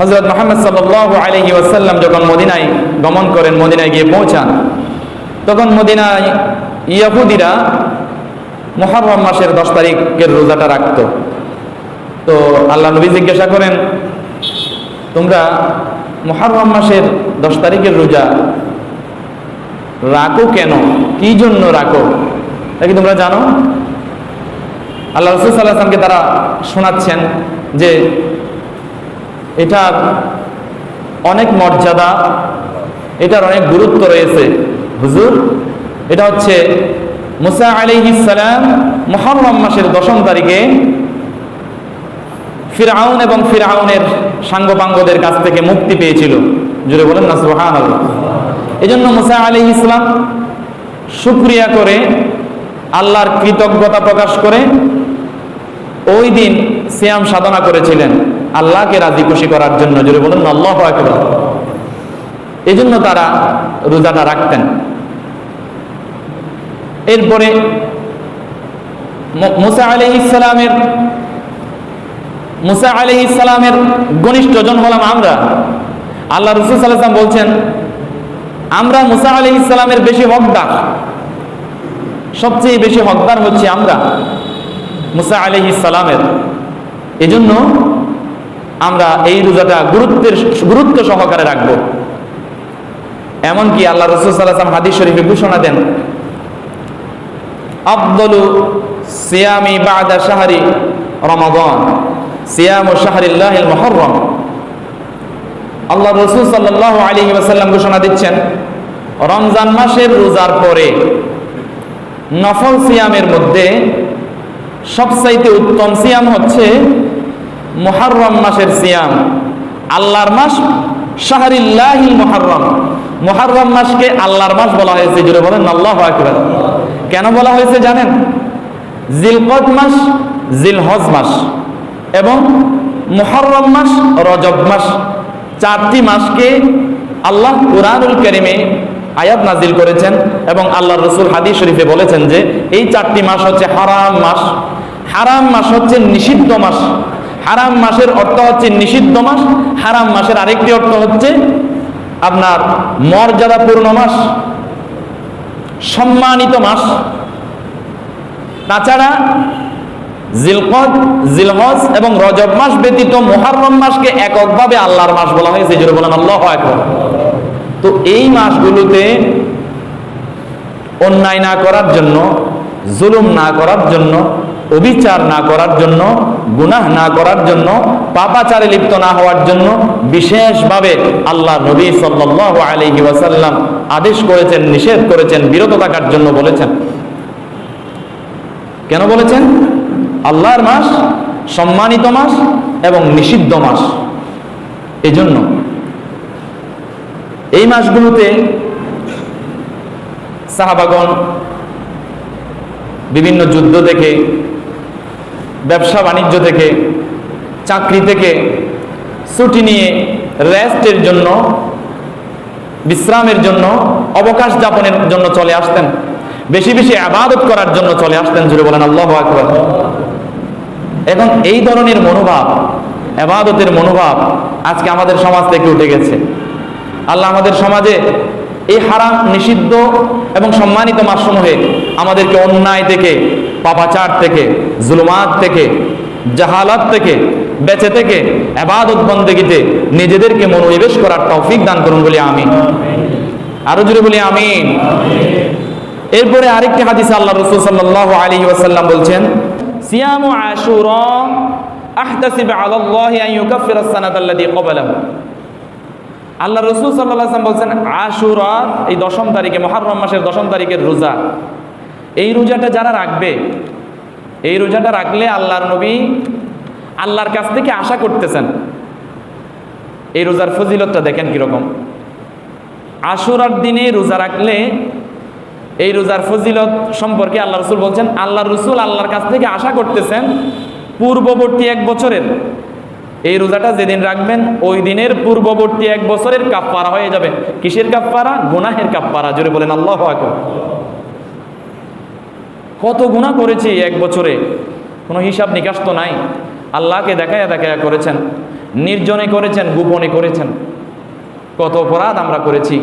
হজরত মোহাম্মদ সাল্লাহ আলহি ওয়াসাল্লাম যখন মদিনায় গমন করেন, মদিনায় গিয়ে পৌঁছান, তখন মদিনায় ইয়াহুদিরা মহরম মাসের দশ তারিখের রোজাটা রাখত। তো আল্লাহ নবী জিজ্ঞাসা করেন, তোমরা মহরম মাসের দশ তারিখের রোজা রাখো কেন? কি জন্য রাখো? তা কি তোমরা জানো? আল্লাহ রসুল সাল্লাহামকে তারা শোনাচ্ছেন যে এটার অনেক মর্যাদা, এটার অনেক গুরুত্ব রয়েছে। হুজুর, এটা হচ্ছে মুসা আলী ইসালাম মহরম মাসের দশম তারিখে ফিরাউন এবং ফিরাউনের সাঙ্গপাঙ্গদের কাছ থেকে মুক্তি পেয়েছিল। জুড়ে বলেন না সুহান এই জন্য মুসা আলী ইসলাম শুক্রিয়া করে, আল্লাহর কৃতজ্ঞতা প্রকাশ করে ওই দিন সিয়াম সাধনা করেছিলেন। আল্লাহকে রাজি খুশি করার জন্য জুড়ে বলেন আল্লাহ আকবর। এই জন্য তারা রোজাটা রাখতেন। এরপরে মুসা আলি ইসলামের মুসা আলি ইসলামের ঘনিষ্ঠজন হলাম আমরা। আল্লাহ রসুল সাল্লাম বলছেন, আমরা মুসা আলি ইসলামের বেশি হকদার। সবচেয়ে বেশি হকদার হচ্ছে আমরা মুসা আলি ইসলামের এজন্য আমরা এই রোজাটা গুরুত্বের গুরুত্ব সহকারে রাখব। এমনকি আল্লাহ রসুল সাল্লাম হাদিস শরীফে ঘোষণা দেন, আফদলু সিয়ামি বাদা শাহরি রমাদান, সিয়াম ও শাহরিল্লাহ মহরম আল্লাহ রসুল সাল্লাহ আলী ওয়াসাল্লাম ঘোষণা দিচ্ছেন, রমজান মাসের রোজার পরে নফল সিয়ামের মধ্যে সবচাইতে উত্তম সিয়াম হচ্ছে মোহারম মাসের সিয়াম। আল্লাহর মাস শাহরিল্লাহি মোহারম মোহারম মাসকে আল্লাহর মাস বলা হয়েছে জুড়ে বলেন, আল্লাহ আকবার। কেন বলা হয়েছে জানেন? জিলকদ মাস, জিলহজ মাস এবং মোহরম মাস, রজব মাস। চারটি মাসকে আল্লাহ কুরআনুল করিমে আয়াত নাজিল করেছেন এবং আল্লাহ রসুল হাদিস শরীফে বলেছেন যে, এই চারটি মাস হচ্ছে হারাম মাস। হারাম মাস হচ্ছে নিষিদ্ধ মাস। হারাম মাসের অর্থ হচ্ছে নিষিদ্ধ মাস, হারাম মাসের আরেকটি অর্থ হচ্ছে আপনার মর্যাদাপূর্ণ মাস, সম্মানিত মাস। তাছাড়া জিলকদ, জিলহজ এবং রজব মাস ব্যতীত মোহারম মাসকে এককভাবে আল্লাহর মাস বলা হয়েছে। জোরে বলেন, আল্লাহ একবার তো এই মাসগুলোতে অন্যায় না করার জন্য, জুলুম না করার জন্য, অবিচার না করার জন্য গুনাহ না করার জন্য, পাপাচারে লিপ্ত না হওয়ার জন্য বিশেষভাবে আল্লাহ নবী সাল্লাহ আলহি ওয়াসাল্লাম আদেশ করেছেন, নিষেধ করেছেন, বিরত থাকার জন্য বলেছেন। কেন বলেছেন? আল্লাহর মাস সম্মানিত মাস এবং নিষিদ্ধ মাস। এজন্য এই মাসগুলোতে সাহাবাগন বিভিন্ন যুদ্ধ থেকে ব্যবসা বাণিজ্য থেকে, চাকরি থেকে ছুটি নিয়ে রেস্টের জন্য, বিশ্রামের জন্য, অবকাশ যাপনের জন্য চলে আসতেন। বেশি বেশি আবাদত করার জন্য চলে আসতেন, জুড়ে বলেন আল্লাহ আকবর। এখন এই ধরনের মনোভাব, আবাদতের মনোভাব আজকে আমাদের সমাজ থেকে উঠে গেছে। আল্লাহ আমাদের সমাজে এই হারাম নিষিদ্ধ এবং সম্মানিত মাসসমূহে আমাদেরকে অন্যায় থেকে পাপাচার থেকে জুলুমাত থেকে জাহালাত থেকে বেঁচে থেকে আবাদত বন্দেগিতে নিজেদেরকে মনোনিবেশ করার তৌফিক দান করুন বলি আমি আরও জুড়ে বলি আমি এরপরে আরেকটি হাদিস আল্লাহ রসুল সাল্লাহ আলী ওয়াসাল্লাম বলছেন সিয়ামু আশুরা আহতাসিব আলাল্লাহি আন ইউকাফির আস-সানাত আল্লাতী ক্বাবলাহু। আল্লাহ রসুল সাল্লাম বলছেন আশুরার এই দশম তারিখে মহারম মাসের দশম তারিখের রোজা। এই রোজাটা যারা রাখবে, এই রোজাটা রাখলে আল্লাহর নবী আল্লাহর কাছ থেকে আশা করতেছেন। এই রোজার ফজিলতটা দেখেন কীরকম। আশুরার দিনে রোজা রাখলে এই রোজার ফজিলত সম্পর্কে আল্লাহ রসুল বলছেন আল্লাহ রসুল আল্লাহর কাছ থেকে আশা করতেছেন, পূর্ববর্তী এক বছরের এই রোজাটা যেদিন রাখবেন, ওই দিনের পূর্ববর্তী এক বছরের কাপ্পারা হয়ে যাবে। কিসের কাপ্পারা গুনাহের কাপ্পারা জোরে বলেন, আল্লাহ কত গুণা করেছি এক বছরে? কোনো হিসাব নিকাশ তো নাই। আল্লাহকে দেখায়া দেখায়া করেছেন। নির্জনে করেছেন, গোপনে করেছেন। কত অপরাধ আমরা করেছি।